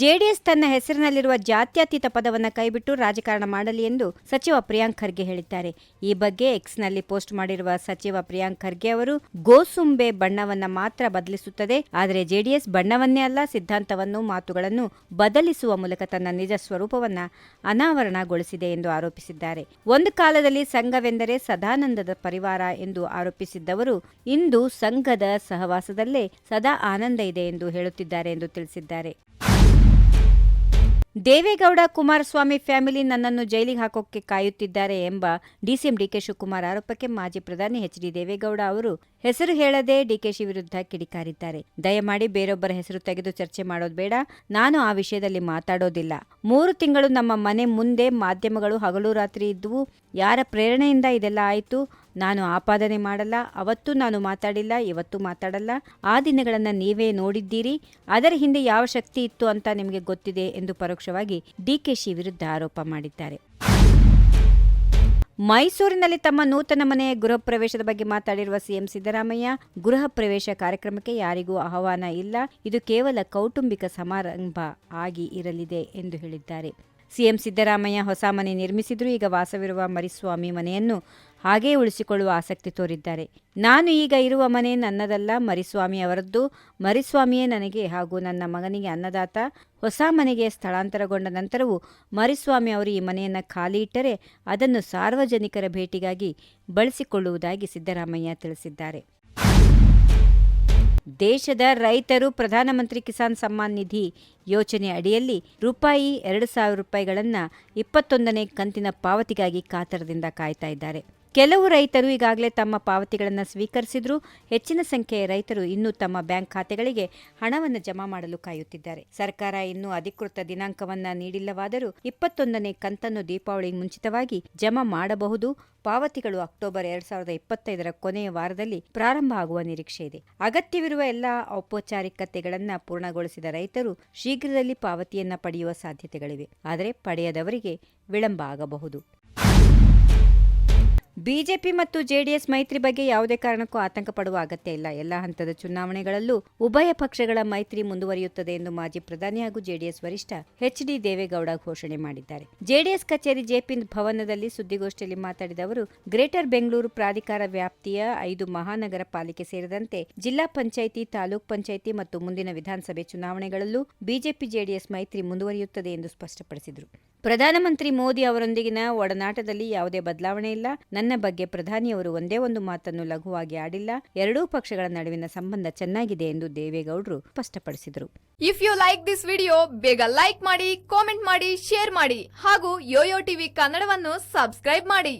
JDS ತನ್ನ ಹೆಸರಿನಲ್ಲಿರುವ ಜಾತ್ಯತೀತ ಪದವನ್ನು ಕೈಬಿಟ್ಟು ರಾಜಕಾರಣ ಮಾಡಲಿ ಎಂದು ಸಚಿವ ಪ್ರಿಯಾಂಕ್ ಖರ್ಗೆ ಹೇಳಿದ್ದಾರೆ. ಈ ಬಗ್ಗೆ ಎಕ್ಸ್ನಲ್ಲಿ ಪೋಸ್ಟ್ ಮಾಡಿರುವ ಸಚಿವ ಪ್ರಿಯಾಂಕ್ ಖರ್ಗೆ ಅವರು, ಗೋಸುಂಬೆ ಬಣ್ಣವನ್ನ ಮಾತ್ರ ಬದಲಿಸುತ್ತದೆ, ಆದರೆ ಜೆಡಿಎಸ್ ಬಣ್ಣವನ್ನೇ ಅಲ್ಲ, ಸಿದ್ಧಾಂತವನ್ನು, ಮಾತುಗಳನ್ನು ಬದಲಿಸುವ ಮೂಲಕ ತನ್ನ ನಿಜ ಸ್ವರೂಪವನ್ನು ಅನಾವರಣಗೊಳಿಸಿದೆ ಎಂದು ಆರೋಪಿಸಿದ್ದಾರೆ. ಒಂದು ಕಾಲದಲ್ಲಿ ಸಂಘವೆಂದರೆ ಸದಾನಂದದ ಪರಿವಾರ ಎಂದು ಆರೋಪಿಸಿದ್ದವರು, ಇಂದು ಸಂಘದ ಸಹವಾಸದಲ್ಲೇ ಸದಾ ಆನಂದ ಇದೆ ಎಂದು ಹೇಳುತ್ತಿದ್ದಾರೆ ಎಂದು ತಿಳಿಸಿದ್ದಾರೆ. ದೇವೇಗೌಡ ಕುಮಾರಸ್ವಾಮಿ ಫ್ಯಾಮಿಲಿ ನನ್ನನ್ನು ಜೈಲಿಗೆ ಹಾಕೋಕೆ ಕಾಯುತ್ತಿದ್ದಾರೆ ಎಂಬ ಡಿಸಿಎಂ ಡಿಕೆ ಶಿವಕುಮಾರ್ ಆರೋಪಕ್ಕೆ ಮಾಜಿ ಪ್ರಧಾನಿ ಎಚ್ ಡಿ ದೇವೇಗೌಡ ಅವರು ಹೆಸರು ಹೇಳದೆ ಡಿಕೆಶಿ ವಿರುದ್ಧ ಕಿಡಿಕಾರಿದ್ದಾರೆ. ದಯಮಾಡಿ ಬೇರೊಬ್ಬರ ಹೆಸರು ತೆಗೆದು ಚರ್ಚೆ ಮಾಡೋದು ಬೇಡ. ನಾನು ಆ ವಿಷಯದಲ್ಲಿ ಮಾತಾಡೋದಿಲ್ಲ. ಮೂರು ತಿಂಗಳು ನಮ್ಮ ಮನೆ ಮುಂದೆ ಮಾಧ್ಯಮಗಳು ಹಗಲು ರಾತ್ರಿ ಇದ್ದುವು. ಯಾರ ಪ್ರೇರಣೆಯಿಂದ ಇದೆಲ್ಲ ಆಯಿತು? ನಾನು ಆಪಾದನೆ ಮಾಡಲ್ಲ, ಅವತ್ತು ನಾನು ಮಾತಾಡಿಲ್ಲ, ಇವತ್ತು ಮಾತಾಡಲ್ಲ. ಆ ದಿನಗಳನ್ನು ನೀವೇ ನೋಡಿದ್ದೀರಿ. ಅದರ ಹಿಂದೆ ಯಾವ ಶಕ್ತಿ ಇತ್ತು ಅಂತ ನಿಮಗೆ ಗೊತ್ತಿದೆ ಎಂದು ಪರೋಕ್ಷವಾಗಿ ಡಿಕೆಶಿ ವಿರುದ್ಧ ಆರೋಪ ಮಾಡಿದ್ದಾರೆ. ಮೈಸೂರಿನಲ್ಲಿ ತಮ್ಮ ನೂತನ ಮನೆಯ ಗೃಹ ಪ್ರವೇಶದ ಬಗ್ಗೆ ಮಾತಾಡಿರುವ ಸಿಎಂ ಸಿದ್ದರಾಮಯ್ಯ, ಗೃಹ ಪ್ರವೇಶ ಕಾರ್ಯಕ್ರಮಕ್ಕೆ ಯಾರಿಗೂ ಆಹ್ವಾನ ಇಲ್ಲ. ಇದು ಕೇವಲ ಕೌಟುಂಬಿಕ ಸಮಾರಂಭ ಆಗಿ ಇರಲಿದೆ ಎಂದು ಹೇಳಿದ್ದಾರೆ. ಸಿಎಂ ಸಿದ್ದರಾಮಯ್ಯ ಹೊಸ ಮನೆ ನಿರ್ಮಿಸಿದ್ರು, ಈಗ ವಾಸವಿರುವ ಮರಿಸ್ವಾಮಿ ಮನೆಯನ್ನು ಹಾಗೇ ಉಳಿಸಿಕೊಳ್ಳುವ ಆಸಕ್ತಿ ತೋರಿದ್ದಾರೆ. ನಾನು ಈಗ ಇರುವ ಮನೆ ನನ್ನದಲ್ಲ, ಮರಿಸ್ವಾಮಿ ಅವರದ್ದು. ಮರಿಸ್ವಾಮಿಯೇ ನನಗೆ ಹಾಗೂ ನನ್ನ ಮಗನಿಗೆ ಅನ್ನದಾತ. ಹೊಸ ಮನೆಗೆ ಸ್ಥಳಾಂತರಗೊಂಡ ನಂತರವೂ ಮರಿಸ್ವಾಮಿ ಅವರು ಈ ಮನೆಯನ್ನು ಖಾಲಿ ಇಟ್ಟರೆ ಅದನ್ನು ಸಾರ್ವಜನಿಕರ ಭೇಟಿಗಾಗಿ ಬಳಸಿಕೊಳ್ಳುವುದಾಗಿ ಸಿದ್ದರಾಮಯ್ಯ ತಿಳಿಸಿದ್ದಾರೆ. ದೇಶದ ರೈತರು ಪ್ರಧಾನಮಂತ್ರಿ ಕಿಸಾನ್ ಸಮ್ಮಾನ್ ನಿಧಿ ಯೋಜನೆ ಅಡಿಯಲ್ಲಿ ರೂಪಾಯಿ ಎರಡು ಸಾವಿರ ರೂಪಾಯಿಗಳನ್ನು ಇಪ್ಪತ್ತೊಂದನೇ ಕಂತಿನ ಪಾವತಿಗಾಗಿ ಕಾತರದಿಂದ ಕಾಯ್ತಾ ಇದ್ದಾರೆ. ಕೆಲವು ರೈತರು ಈಗಾಗಲೇ ತಮ್ಮ ಪಾವತಿಗಳನ್ನು ಸ್ವೀಕರಿಸಿದ್ರು. ಹೆಚ್ಚಿನ ಸಂಖ್ಯೆಯ ರೈತರು ಇನ್ನೂ ತಮ್ಮ ಬ್ಯಾಂಕ್ ಖಾತೆಗಳಿಗೆ ಹಣವನ್ನು ಜಮಾ ಮಾಡಲು ಕಾಯುತ್ತಿದ್ದಾರೆ. ಸರ್ಕಾರ ಇನ್ನೂ ಅಧಿಕೃತ ದಿನಾಂಕವನ್ನು ನೀಡಿಲ್ಲವಾದರೂ ಇಪ್ಪತ್ತೊಂದನೇ ಕಂತನ್ನು ದೀಪಾವಳಿ ಮುಂಚಿತವಾಗಿ ಜಮಾ ಮಾಡಬಹುದು. ಪಾವತಿಗಳು ಅಕ್ಟೋಬರ್ ಎರಡ್ ಸಾವಿರದ ಇಪ್ಪತ್ತೈದರ ಕೊನೆಯ ವಾರದಲ್ಲಿ ಪ್ರಾರಂಭ ಆಗುವ ನಿರೀಕ್ಷೆ ಇದೆ. ಅಗತ್ಯವಿರುವ ಎಲ್ಲ ಔಪಚಾರಿಕತೆಗಳನ್ನು ಪೂರ್ಣಗೊಳಿಸಿದ ರೈತರು ಶೀಘ್ರದಲ್ಲಿ ಪಾವತಿಯನ್ನ ಪಡೆಯುವ ಸಾಧ್ಯತೆಗಳಿವೆ. ಆದರೆ ಪಡೆಯದವರಿಗೆ ವಿಳಂಬ ಆಗಬಹುದು. ಬಿಜೆಪಿ ಮತ್ತು ಜೆಡಿಎಸ್ ಮೈತ್ರಿ ಬಗ್ಗೆ ಯಾವುದೇ ಕಾರಣಕ್ಕೂ ಆತಂಕ ಪಡುವ ಅಗತ್ಯ ಇಲ್ಲ. ಎಲ್ಲ ಹಂತದ ಚುನಾವಣೆಗಳಲ್ಲೂ ಉಭಯ ಪಕ್ಷಗಳ ಮೈತ್ರಿ ಮುಂದುವರಿಯುತ್ತದೆ ಎಂದು ಮಾಜಿ ಪ್ರಧಾನಿ ಹಾಗೂ ಜೆಡಿಎಸ್ ವರಿಷ್ಠ ಎಚ್ ಡಿ ದೇವೇಗೌಡ ಘೋಷಣೆ ಮಾಡಿದ್ದಾರೆ. ಜೆಡಿಎಸ್ ಕಚೇರಿ ಜೆಪಿ ಭವನದಲ್ಲಿ ಸುದ್ದಿಗೋಷ್ಠಿಯಲ್ಲಿ ಮಾತನಾಡಿದ ಅವರು, ಗ್ರೇಟರ್ ಬೆಂಗಳೂರು ಪ್ರಾಧಿಕಾರ ವ್ಯಾಪ್ತಿಯ ಐದು ಮಹಾನಗರ ಪಾಲಿಕೆ ಸೇರಿದಂತೆ ಜಿಲ್ಲಾ ಪಂಚಾಯಿತಿ, ತಾಲೂಕ್ ಪಂಚಾಯಿತಿ ಮತ್ತು ಮುಂದಿನ ವಿಧಾನಸಭೆ ಚುನಾವಣೆಗಳಲ್ಲೂ ಬಿಜೆಪಿ, ಜೆಡಿಎಸ್ ಮೈತ್ರಿ ಮುಂದುವರಿಯುತ್ತದೆ ಎಂದು ಸ್ಪಷ್ಟಪಡಿಸಿದರು. ಪ್ರಧಾನಮಂತ್ರಿ ಮೋದಿ ಅವರೊಂದಿಗಿನ ಒಡನಾಟದಲ್ಲಿ ಯಾವುದೇ ಬದಲಾವಣೆ ಇಲ್ಲ. ನನ್ನ ಬಗ್ಗೆ ಪ್ರಧಾನಿಯವರು ಒಂದೇ ಒಂದು ಮಾತನ್ನು ಲಘುವಾಗಿ ಆಡಿಲ್ಲ. ಎರಡೂ ಪಕ್ಷಗಳ ನಡುವಿನ ಸಂಬಂಧ ಚೆನ್ನಾಗಿದೆ ಎಂದು ದೇವೇಗೌಡರು ಸ್ಪಷ್ಟಪಡಿಸಿದರು. If you like this video ಬೇಗ ಲೈಕ್ ಮಾಡಿ ಕಾಮೆಂಟ್ ಮಾಡಿ ಶೇರ್ ಮಾಡಿ ಹಾಗೂ ಯೋಯೋ ಟಿವಿ ಕನ್ನಡವನ್ನು ಸಬ್ಸ್ಕ್ರೈಬ್ ಮಾಡಿ.